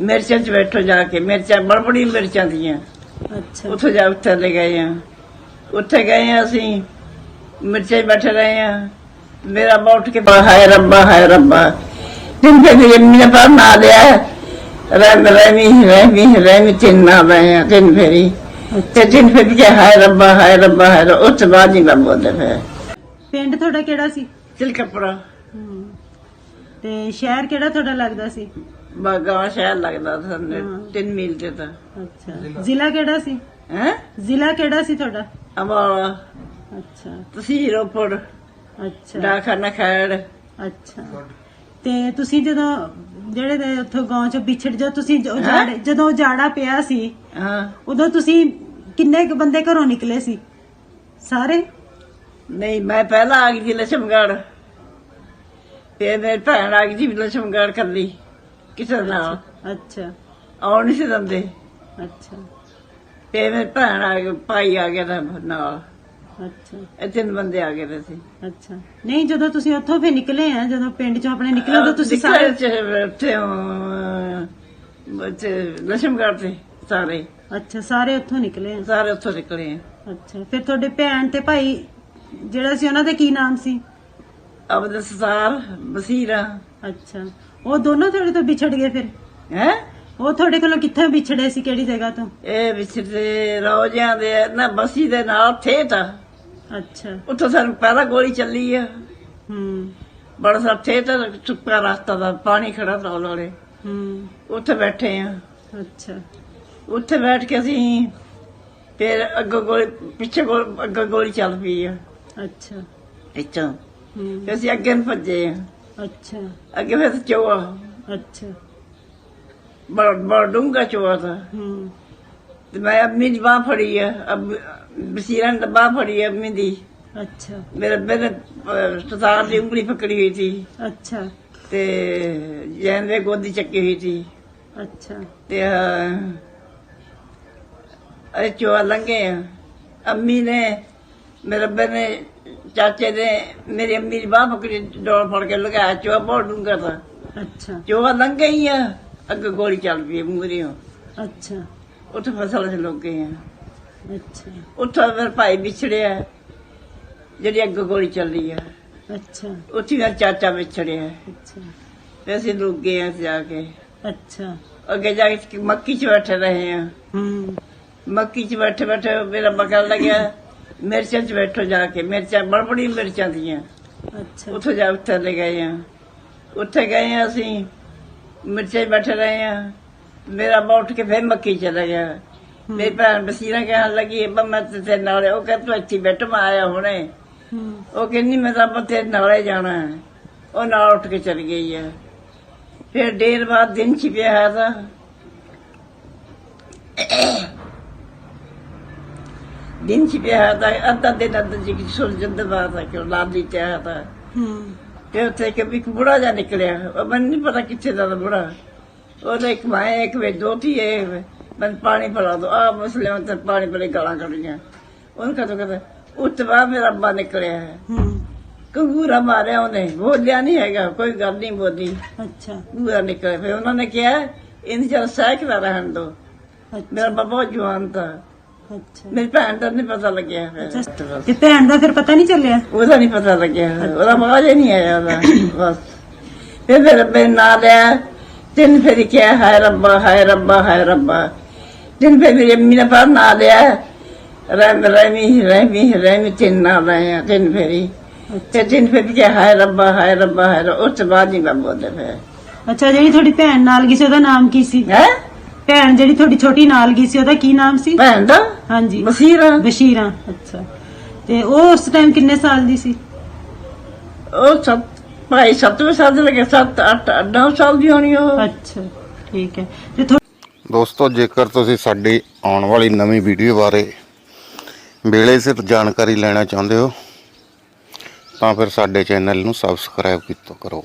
ਮਿਰਚਾਂ 'ਚ ਬੈਠੋ ਜਾ ਕੇ ਮਿਰਚਾਂ ਬੜਬੜੀ ਮਿਰਚਾਂ ਦੀਆਂ। ਅੱਛਾ। ਉੱਥੇ ਜਾ ਉੱਥੇ ਲੈ ਗਏ ਆ। ਉੱਥੇ ਗਏ ਆ ਅਸੀਂ ਮਿਰਚਾਂ 'ਚ ਬੈਠੇ ਰਹੇ ਆ। ਮੇਰਾ ਬਾ ਉੱਠ ਕੇ ਹਾਏ ਰੱਬਾ ਹਾਏ ਰੱਬਾ। ਦਿਨ ਫੇ ਮੇਰੀ ਨੇ ਪਰ ਨਾ ਲਿਆ ਰਹਿਮ ਰਹਿਮੀ ਰਹਿਮੀ ਰਹਿਮੀ ਤਿੰਨ ਨਾ ਬਏ ਆ ਤਿੰਨ ਫੇਰੀ। ਤੇ ਦਿਨ ਫੇ ਕੇ ਹਾਏ ਰੱਬਾ ਹਾਏ ਰੱਬਾ ਹਾਏ ਰੱਬਾ ਤੋਂ ਬਾਅਦ ਨਹੀਂ ਮੈਂ ਬੋਲਦੇ ਫੇ ਪਿੰਡ ਤੁਹਾਡਾ ਕਿਹੜਾ ਸੀ? ਚਲ ਕਪੜਾ ਹਮ, ਤੇ ਸ਼ਹਿਰ ਕਿਹੜਾ ਤੁਹਾਡਾ ਲੱਗਦਾ ਸੀ? ਬਾਗਾ ਸ਼ਹਿਰ ਲੱਗਦਾ ਸਾਨੂੰ ਹਾਂ। ਤਿੰਨ ਮੀਲ ਤੇ ਤਾਂ। ਅੱਛਾ। ਜ਼ਿਲ੍ਹਾ ਕਿਹੜਾ ਸੀ? ਹੈ? ਜ਼ਿਲ੍ਹਾ ਕਿਹੜਾ ਸੀ ਤੁਹਾਡਾ? ਅਮਾਲਾ ਅੱਛਾ। ਤਸੀਰ ਉਪਰ ਅੱਛਾ। ਡਾਖਾਨਾ ਖੈੜ। ਅੱਛਾ। ਤੇ ਤੁਸੀਂ ਜਦੋਂ ਜਿਹੜੇ ਦੇ ਉੱਥੋਂ ਗਾਂव ਚੋਂ ਵਿਛੜ ਜੋ ਤੁਸੀਂ ਉਜਾੜੇ- ਜਦੋਂ ਉਜਾੜਾ ਪਿਆ ਸੀ ਹਾਂ। ਉਦੋਂ ਤੁਸੀਂ ਕਿੰਨੇ ਕੁ ਬੰਦੇ ਘਰੋਂ ਨਿਕਲੇ ਸੀ? ਸਾਰੇ? ਨਹੀਂ ਮੈਂ ਪਹਿਲਾਂ ਆ ਗਈ ਸੀ ਲਛਮਗੜ ਤੇ ਮੇਰੀ ਭੈਣ ਆ ਗਈ ਸੀ ਲਛਮਗੜ ਕੱਲੀ ਕਿਸੇ ਨਾਲ ਅੱਛਾ। ਆਉਣ ਨਹੀਂ ਸੀ ਦਿੰਦੇ। ਅੱਛਾ। ਤੇ ਮੇਰੀ ਭੈਣ ਆ ਗਈ ਭਾਈ ਆ ਗਿਆ ਤਾਂ ਨਾਲ। ਅੱਛਾ। ਇਹ ਤਿੰਨ ਬੰਦੇ ਆ ਗਏ ਸੀ ਅੱਛਾ। ਨਹੀਂ ਜਦੋਂ ਤੁਸੀਂ ਉੱਥੋਂ ਫੇ ਨਿਕਲੇ ਆ ਜਦੋਂ ਪਿੰਡ ਚੋਂ ਆਪਣੇ ਨਿਕਲੇ ਉਦੋਂ ਤੁਸੀਂ ਸਾਰੇ ਉੱਥੇ ਉੱਥੇ ਲਛਮਗੜ ਤੇ ਸਾਰੇ। ਅੱਛਾ ਸਾਰੇ ਉੱਥੋਂ ਨਿਕਲੇ ਆ? ਸਾਰੇ ਉੱਥੋਂ ਨਿਕਲੇ ਆ। ਅੱਛਾ। ਫਿਰ ਤੁਹਾਡੇ ਭੈਣ ਤੇ ਭਾਈ ਜਿਹੜਾ ਸੀ ਉਹਨਾਂ ਦਾ ਕੀ ਨਾਮ ਸੀ? ਅਬਦ ਸਸਾਰ ਬਸੀਰਾ। ਅੱਛਾ। ਉਹ ਦੋਨੋਂ ਤੁਹਾਡੇ ਤੋਂ ਵਿਛੜ ਗਏ ਫਿਰ? ਹੈ? ਉਹ ਤੁਹਾਡੇ ਕੋਲੋਂ ਕਿੱਥੇ ਵਿਛੜੇ ਸੀ? ਕਿਹੜੀ ਜਗ੍ਹਾ ਤੋਂ? ਇਹ ਵਿਚਦੇ ਰੋਜਿਆਂ ਦੇ ਨਾ ਬਸੀ ਦੇ ਨਾਲ ਥੇ ਤਾਂ ਅੱਛਾ। ਉੱਥੋਂ ਸਾਨੂੰ ਪਹਿਲਾਂ ਗੋਲੀ ਚੱਲੀ ਆ। ਹੂੰ। ਬੜਾ ਸਾ ਥੇ ਤਾਂ ਸੁੱਕਾ ਰਸਤਾ ਦਾ ਪਾਣੀ ਖੜਾ ਤਾਂ ਵਾਲੇ। ਹੂੰ। ਉੱਥੇ ਬੈਠੇ ਆ। ਅੱਛਾ। ਉੱਥੇ ਬੈਠ ਕੇ ਅਸੀਂ ਫਿਰ ਅੱਗੋਂ ਗੋਲੀ ਪਿੱਛੇ ਗੋਲ ਅੱਗੋਂ ਗੋਲੀ ਚੱਲ ਪਈ ਆ। ਅੱਛਾ। ਇੱਥੋਂ ਅਸੀਂ ਅੱਗੇ ਨੂੰ ਭੱਜੇ ਆ। ਅੱਗੇ ਫਿਰ ਚੋਆ। ਅੱਛਾ। ਬੜਾ ਬੜਾ ਡੂੰਘਾ ਚੋਆ ਤਾਂ। ਤੇ ਮੈਂ ਅੰਮੀ ਦੀ ਬਾਹ ਫੜੀ ਆ ਅਬ ਬਸੀਰਾਂ ਦੀ ਬਾਹ ਫੜੀ ਆ ਅੰਮੀ ਦੀ। ਅੱਛਾ। ਮੇਰੇ ਮੇਰੇ ਸਤਾਰ ਦੀ ਉਂਗਲੀ ਪਕੜੀ ਹੋਈ ਸੀ। ਅੱਛਾ। ਤੇ ਜੈਨ ਦੇ ਗੋਦੀ ਚੱਕੀ ਹੋਈ ਸੀ। ਅੱਛਾ। ਤੇ ਅਰੇ ਚੋਆ ਆ। ਅੰਮੀ ਨੇ ਮੇਰੇ ਅੱਬੇ ਨੇ ਚਾਚੇ ਨੇ ਮੇਰੀ ਅੰਮੀ ਦੀ ਬਾਹ ਪਕੜੀ ਡੋਲ ਫੜ ਕੇ ਲਗਾਇਆ ਚੋਆ ਬਹੁਤ ਡੂੰਘਾ ਤਾਂ। ਅੱਛਾ। ਚੋਆ ਲੰਘ ਗਈ ਆ ਅੱਗੇ ਗੋਲੀ ਚੱਲ ਪਈ ਮੂਰੀਓ ਅੱਛਾ। ਉੱਥੇ ਫਸਲ ਚ ਲੋਕ ਗਏ ਆ। ਅੱਛਾ। ਉੱਥੋਂ ਮੇਰੇ ਭਾਈ ਵਿਛੜਿਆ ਜਿਹੜੀ ਅੱਗੇ ਗੋਲੀ ਚੱਲੀ ਆ। ਅੱਛਾ। ਉੱਥੇ ਮੇਰਾ ਚਾਚਾ ਵਿਛੜਿਆ। ਅੱਛਾ। ਤੇ ਅਸੀਂ ਰੁਕ ਗਏ ਆ ਜਾ ਕੇ। ਅੱਛਾ। ਅੱਗੇ ਜਾ ਕੇ ਮੱਕੀ 'ਚ ਬੈਠੇ ਰਹੇ ਆ। ਹੂੰ। ਮੱਕੀ 'ਚ ਬੈਠੇ ਬੈਠੇ ਮੇਰਾ ਬਕਲ ਲੱਗਿਆ ਮਿਰਚਾਂ 'ਚ ਬੈਠੋ ਜਾ ਕੇ ਮਿਰਚਾਂ ਬੜਬੜੀ ਮਿਰਚਾਂ ਦੀਆਂ। ਅੱਛਾ। ਉੱਥੇ ਜਾ ਉੱਥੇ ਲੈ ਗਏ ਆ। ਉੱਥੇ ਗਏ ਆ ਅਸੀਂ ਮਿਰਚਾਂ ਬੈਠੇ ਰਹੇ ਆ। ਮੇਰਾ ਬਾ ਉੱਠ ਕੇ ਫੇਰ ਮੱਕੀ ਚਲਾ ਗਿਆ। ਮੇਰੀ ਭੈਣ ਬਸੀਰਾ ਕਹਿਣ ਲੱਗੀ "ਅੱਬਾ ਮੈਂ ਤੇ ਤੇਰੇ ਨਾਲ ਉਹ ਕਹਿੰਦਾ ਤੂੰ ਇੱਥੇ ਬੈਠ ਮੈਂ ਆਇਆ ਹੁਣੇ। ਉਹ ਕਹਿੰਦੀ ਮੈਂ ਤਾਂ ਤੇਰੇ ਨਾਲੇ ਜਾਣਾ ਹੈ। ਉਹ ਨਾਲ ਉੱਠ ਕੇ ਚਲੀ ਗਈ ਹੈ ਫਿਰ ਦੇਰ ਬਾਅਦ ਦਿਨ ਛਿਪਿਆ ਹੈ ਤਾਂ ਤਾਂ ਅੱਧਾ ਦਿਨ ਅੱਧਾ ਜੀ ਕਿ ਸੁਣ ਜੰਦ ਬਾਤ ਹੈ ਕਿ ਉਹ ਲਾਭ ਦਿੱਤਾ ਹੈ। ਤਾਂ ਉੱਥੇ ਕਿ ਇੱਕ ਬੁੜਾ ਜਾ ਨਿਕਲਿਆ। ਉਹ ਮੈਨੂੰ ਨਹੀਂ ਪਤਾ ਕਿੱਥੇ ਦਾ ਤਾ ਬੁੜਾ। ਉਹਦਾ ਇੱਕ ਮਾਂ ਇੱਕ ਵੇ ਦੋਤੀ ਹੈ ਮੈਂ ਪਾਣੀ ਪਿਲਾ ਦੋ। ਆ ਮਸਲੇ ਤੇ ਪਾਣੀ ਪਿਲੇ ਗਾਲਾਂ ਕੱਢੀਆਂ ਉਹਨੂੰ ਕਹਤਾ ਕਹਤਾ ਉਤਵਾ ਮੇਰਾ ਅੱਬਾ ਨਿਕਲਿਆ ਹੈ। ਕੰਗੂਰਾ ਮਾਰਿਆ ਉਹਨੇ। ਬੋਲਿਆ ਨਹੀਂ ਹੈਗਾ ਕੋਈ ਗੱਲ ਨਹੀਂ ਬੋਲੀ। ਅੱਛਾ। ਕੰਗੂਰਾ ਨਿਕਲਿਆ। ਫਿਰ ਉਹਨਾਂ ਨੇ ਕਿਹਾ ਇਹਨੂੰ ਚਲ ਸਾਈਕਲ ਰਹਿਣ ਦੋ। ਮੇਰਾ ਬਾਬਾ ਜਵਾਨ ਤਾਂ। ਅੱਛਾ। ਮੇਰੀ ਭੈਣ ਦਾ ਨਹੀਂ ਪਤਾ ਲੱਗਿਆ ਫਿਰ ਅੱਛਾ। ਤੇ ਭੈਣ ਦਾ ਫਿਰ ਪਤਾ ਨਹੀਂ ਚੱਲਿਆ? ਉਹਦਾ ਨਹੀਂ ਪਤਾ ਲੱਗਿਆ ਉਹਦਾ ਮਗਜ ਹੀ ਨਹੀਂ ਆਇਆ ਉਹਦਾ। ਬਸ। ਫਿਰ ਮੇਰੇ ਮੇਰੇ ਨਾਂ ਲਿਆ ਤਿੰਨ ਫੇਰੀ ਕਿਹਾ ਹਾਏ ਰੱਬਾ ਹਾਏ ਰੱਬਾ ਹਾਏ ਰੱਬਾ। ਤਿੰਨ ਫੇਰੀ ਮੇਰੀ ਅੰਮੀ ਨੇ ਨਾਂ ਲਿਆ ਰਹਿਮ ਰਹਿਮੀ ਰਹਿਮੀ ਰਹਿਮੀ ਤਿੰਨ ਨਾਂ ਲਏ ਆ ਤਿੰਨ ਫੇਰੀ। ਤੇ ਤਿੰਨ ਫੇਰੀ ਕਿਹਾ ਹਾਏ ਰੱਬਾ ਹਾਏ ਰੱਬਾ ਹਾਏ ਰੱਬਾ। ਉਸ ਤੋਂ ਬਾਅਦ ਨਹੀਂ ਮੈਂ ਬੋਲਦੇ ਫਿਰ ਅੱਛਾ ਜਿਹੜੀ ਤੁਹਾਡੀ ਭੈਣ ਨਾਲ ਗਈ ਸੀ ਉਹਦਾ ਨਾਮ ਕੀ ਸੀ? ਹੈ? ਭੈਣ ਜਿਹੜੀ ਤੁਹਾਡੀ ਛੋਟੀ ਨਾਲ ਗਈ ਸੀ ਉਹਦਾ ਕੀ ਨਾਮ ਸੀ? ਭੈਣ ਦਾ? ਹਾਂਜੀ। ਬਸੀਰਾ ਬਸ਼ੀਰਾ ਅੱਛਾ। ਤੇ ਉਹ ਉਸ ਟਾਈਮ ਕਿੰਨੇ ਸਾਲ ਦੀ ਸੀ? ਉਹ ਸੱਤ ਭਾਈ ਸੱਤਵੇਂ ਸਾਲ ਦੇ ਲੱਗੇ ਸੱਤ ਅੱਠ ਨੌ ਸਾਲ ਦੀ ਹੋਣੀ ਉਹ। ਅੱਛਾ ਠੀਕ ਹੈ। ਤੇ ਥੋ- ਦੋਸਤੋ ਜੇਕਰ ਤੁਸੀਂ ਸਾਡੀ ਆਉਣ ਵਾਲੀ ਨਵੀਂ ਵੀਡੀਓ ਬਾਰੇ ਵੇਲੇ ਸਿਰ ਜਾਣਕਾਰੀ ਲੈਣਾ ਚਾਹੁੰਦੇ ਹੋ ਤਾਂ ਫਿਰ ਸਾਡੇ ਚੈਨਲ ਨੂੰ ਸਬਸਕ੍ਰਾਈਬ ਕੀਤਾ ਕਰੋ।